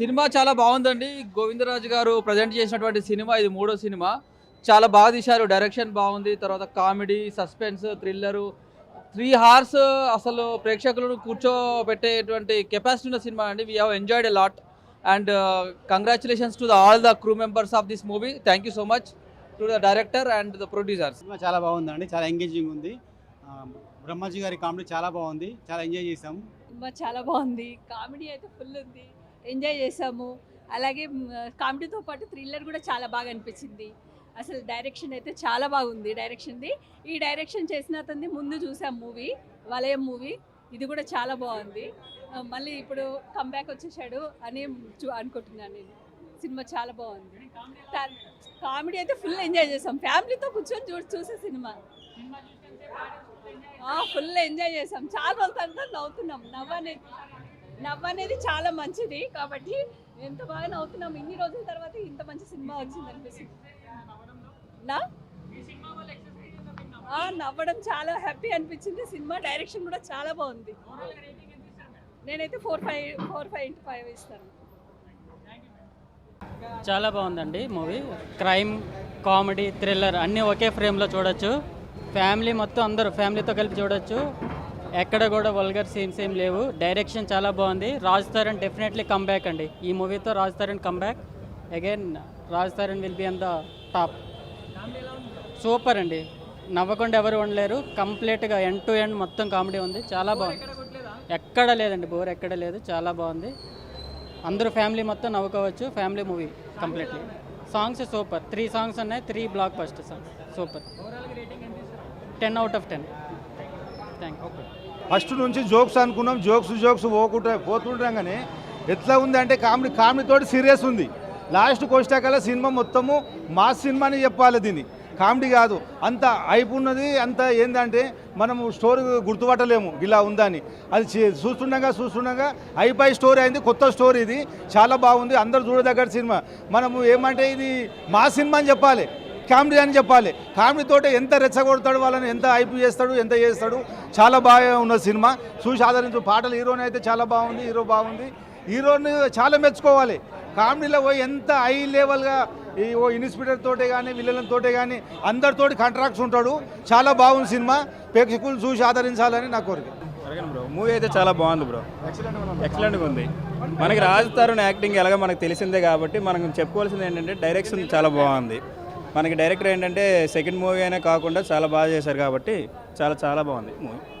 Cinema చాలా బాగుందండి. గోవిందరాజు గారు ప్రజెంట్ చేసినటువంటి సినిమా ఇది మూడో సినిమా. చాలా బాగా తీశారు. డైరెక్షన్ బాగుంది. తర్వాత comedy suspense thriller three hours అసలు ప్రేక్షకులను కూర్చోబెట్టేటువంటి కెపాసిటీ ఉన్న సినిమా అండి. We have enjoyed a lot and congratulations to the all the crew members of this movie thank you so much to the director and the producers cinema చాలా బాగుందండి. చాలా engaging ఉంది. బ్రహ్మాజీ గారి కామెడీ చాలా బాగుంది. చాలా ఎంజాయ్ చేసాం సినిమా చాలా బాగుంది. కామెడీ అయితే ఫుల్ ఉంది. ఎంజాయ్ చేసాము అలాగే కామెడీతో పాటు థ్రిల్లర్ కూడా చాలా బాగా అనిపించింది. అసలు డైరెక్షన్ అయితే చాలా బాగుంది. డైరెక్షన్ది. ఈ డైరెక్షన్ చేసిన అతన్ని ముందు చూసాం మూవీ వలయం మూవీ. ఇది కూడా చాలా బాగుంది. మళ్ళీ ఇప్పుడు కంబ్యాక్ వచ్చేసాడు అని చూ అనుకుంటున్నాను నేను. సినిమా చాలా బాగుంది. కామెడీ అయితే ఫుల్ ఎంజాయ్ చేసాం. ఫ్యామిలీతో కూర్చొని చూ చూసే సినిమా. ఫుల్ ఎంజాయ్ చేసాం. చాలా రోజుల తర్వాత నవ్వుతున్నాం. నవ్వనే నవ్వు అనేది చాలా మంచిది కాబట్టి ఎంత బాగా నవ్వుతున్నాం ఇన్ని రోజుల తర్వాత ఇంత మంచి సినిమా వచ్చింది అనిపిస్తుంది నా నవ్వడం చాలా హ్యాపీ అనిపించింది. సినిమా డైరెక్షన్ కూడా చాలా బాగుంది. నేనైతే four five four five into five ఇస్తాను. చాలా బాగుందండి మూవీ. క్రైమ్ కామెడీ థ్రిల్లర్ అన్నీ ఒకే ఫ్రేమ్లో చూడొచ్చు. ఫ్యామిలీ మొత్తం అందరూ ఫ్యామిలీతో కలిపి చూడొచ్చు. ఎక్కడ కూడా వల్గర్ సీన్స్ ఏం లేవు. డైరెక్షన్ చాలా బాగుంది. రాజ్ తరుణ్ డెఫినెట్లీ కమ్బ్యాక్ అండి. ఈ మూవీతో Raj Tarun comeback again Raj Tarun will be on the top super అండి. నవ్వకుండా ఎవరు ఉండలేరు. కంప్లీట్గా ఎండ్ టు ఎండ్ మొత్తం కామెడీ ఉంది. చాలా బాగుంది. ఎక్కడ లేదండి. బోర్ ఎక్కడ లేదు. చాలా బాగుంది. అందరూ ఫ్యామిలీ మొత్తం నవ్వుకోవచ్చు. Family movie completely songs super three songs ఉన్నాయి. Three block first song super ten out of ten first నుంచి జోక్స్ అనుకున్నాం జోక్స్ జోక్స్ పోకుంటా పోతుంటాం కానీ ఎట్లా ఉంది అంటే కామెడీ కామెడీ తోటి సీరియస్ ఉంది. లాస్ట్ కోస్టాకల్లా సినిమా మొత్తము మా సినిమా అని చెప్పాలి దీన్ని. కామెడీ కాదు. అంత హైప్ ఉన్నది అంత ఏంటంటే మనము స్టోరీ గుర్తుపట్టలేము ఇలా ఉందని అది చే- చూస్తుండగా చూస్తుండగా హైపై స్టోరీ అయింది కొత్త స్టోరీ ఇది. చాలా బాగుంది అందరు చూడదగ్గర సినిమా. మనము ఏమంటే ఇది మా సినిమా అని చెప్పాలి. కామెడీ అని చెప్పాలి. కామెడీ ఎంత రెచ్చగొడతాడు వాళ్ళని ఎంత ఐపీ చేస్తాడు ఎంత చేస్తాడు. చాలా బాగా ఉన్న సినిమా. చూసి ఆదరించు పాటలు హీరోని అయితే చాలా బాగుంది హీరో బాగుంది. హీరోని చాలా మెచ్చుకోవాలి. కామెడీలో పోయి ఎంత హై లెవెల్గా ఈ ఓ ఇన్స్పెక్టర్ తోటే కానీ విలన్ తోటే కానీ అందరితోటి కాంట్రాక్ట్స్ ఉంటాడు. చాలా బాగుంది సినిమా. ప్రేక్షకులు చూసి ఆదరించాలని నా కోరిక. బ్రో మూవీ అయితే చాలా బాగుంది బ్రో. ఎక్సలెంట్గా ఉంది. మనకి రాజ్ తరుణ్ యాక్టింగ్ ఎలాగో మనకు తెలిసిందే కాబట్టి మనం చెప్పుకోవాల్సింది ఏంటంటే డైరెక్షన్ చాలా బాగుంది. మనకి డైరెక్టర్ ఏంటంటే సెకండ్ మూవీ అయినా కాకుండా చాలా బాగా చేశారు కాబట్టి చాలా చాలా బాగుంది మూవీ.